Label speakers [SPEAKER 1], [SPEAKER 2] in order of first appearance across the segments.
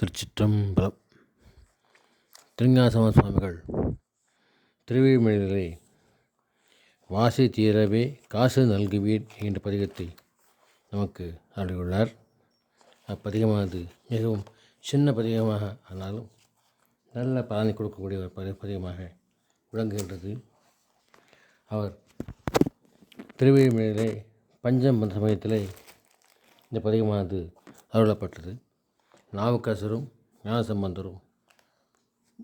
[SPEAKER 1] திருச்சிற்றம்பலம். திருஞாசம சுவாமிகள் திருவிழிமொழிகளை வாசி தீரவே காசு நல்குவீர் என்ற பதிகத்தை நமக்கு அருளியுள்ளார். அப்பதிகமானது மிகவும் சின்ன பதிகமாக ஆனாலும் நல்ல பலனை கொடுக்கக்கூடிய ஒரு பதி பதிகமாக விளங்குகின்றது. அவர் திருவிழிமொழியிலே பஞ்சம் சமயத்திலே இந்த பதிகமானது அருளப்பட்டது. நாவுக்கரசரும் ஞானசம்பந்தரும்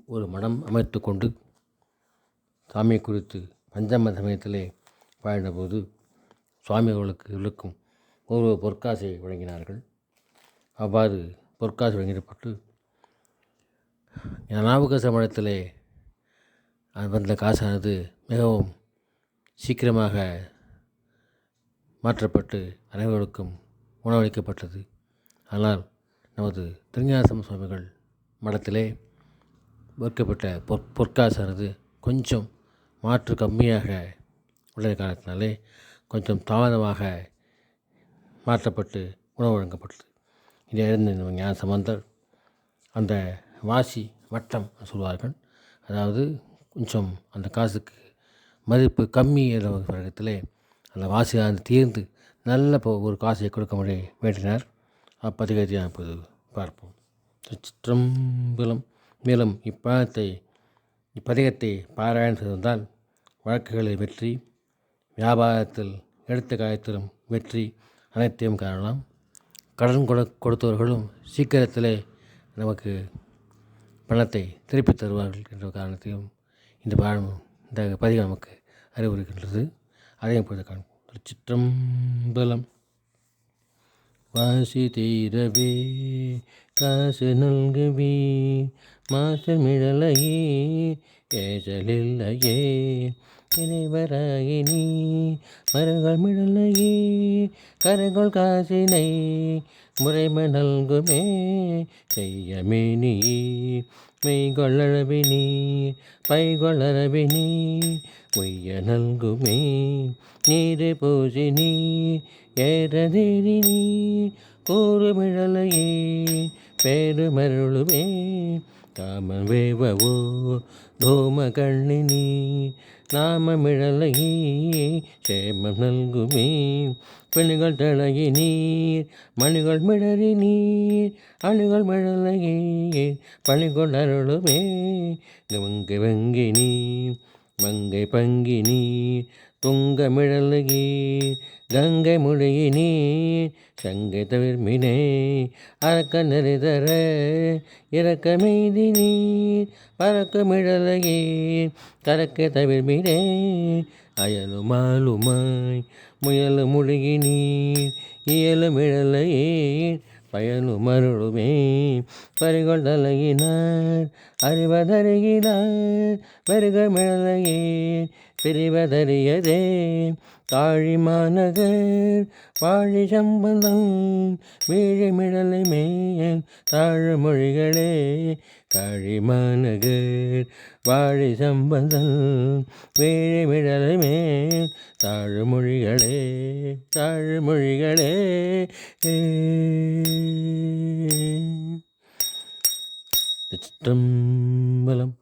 [SPEAKER 1] ஒரு மடம் அமைத்து கொண்டு சாமி குறித்து பஞ்சம சமயத்திலே பாடினபோது சுவாமி அவர்களுக்கு இருக்கும் ஒரு பொற்காசை வழங்கினார்கள். அவ்வாறு பொற்காசு வழங்கப்பட்டு நாவுக்கரச மடத்திலே வந்த காசானது மிகவும் சீக்கிரமாக மாற்றப்பட்டு அனைவருக்கும் உணவளிக்கப்பட்டது. ஆனால் நமது திருஞாசம் சுவாமிகள் மடத்திலே வைக்கப்பட்ட பொற் பொற்காசானது கொஞ்சம் மாற்று கம்மியாக உள்ள காரணத்தினாலே கொஞ்சம் தாமதமாக மாற்றப்பட்டு உணவு வழங்கப்பட்டது. இதை அறிந்த ஞான சம்பந்தர் அந்த வாசி வட்டம் சொல்வார்கள். அதாவது கொஞ்சம் அந்த காசுக்கு மதிப்பு கம்மி என்ற வருடத்திலே அந்த வாசியானது தீர்ந்து நல்ல ஒரு காசை கொடுக்க முடிய வேண்டினார். அப்பதிகத்தை இப்போது பார்ப்போம். சிற்றம்பலம் மேலும் இப்பாதத்தை இப்பதிகத்தை பாராயணம் செய்திருந்தால் வழக்குகளில் வெற்றி வியாபாரத்தில் எடுத்த காயத்திலும் வெற்றி அனைத்தையும் காணலாம். கடன் கொடு கொடுத்தவர்களும் சீக்கிரத்திலே நமக்கு பணத்தை திருப்பி தருவார்கள் என்ற காரணத்தையும் இந்த பாடம் இந்த பதிவு நமக்கு அறிவுறுகின்றது அதையும் இப்பொழுது காண்போம். சிற்றம்பலம் வாசி தீரவே காசு நல்குவி மாசமிழலையே ஏசலில்லையே இறைவராயினி மரங்கள் மிழலையே கரங்கள் காசினை முறைம நல்குமே செய்யமேனியே செய்யமேனி மெய்கொள்ளழவினி நீ ஒய்ய நல்குமே நீரு நீ ஏறதேறி நீ கூறுமிழலையே பேருமருளுமே காமன் வேவவோ தோம கண்ணினி நாமமிழலையே சேமம் நல்குமே பெண்ணுகள் தழகி நீர் மணிகள் மிளறி நீர் அணுகள் மிழலையே பணிகள் அருளுமே. வங்கை வங்கி நீர் மங்கை பங்கி நீர் துங்க மிழலுகி கங்கை மொழியி நீர் சங்கை தவிர்மினே அறக்க நெறிதர இறக்க மெய்தி நீர் பறக்க மிழலுகி கறக்க தவிர்மினே அயலுமாலுமாய் முயலு முழுகி நீர் இயலும் இழலையே பயனும் அருளுமே பறிகொள் வருகமிழலையே பிரிவதறியதே. காழி மாநகர் வாழி சம்பந்தம் வீழிமிழலை மேல் தாழமொழிகளே. மொழிகளே மாநகர் வாழி சம்பந்தம் வீழிமிழலை மேல் தாழமொழிகளே. தாழமொழிகளே. ஏ சிற்றம்பலம்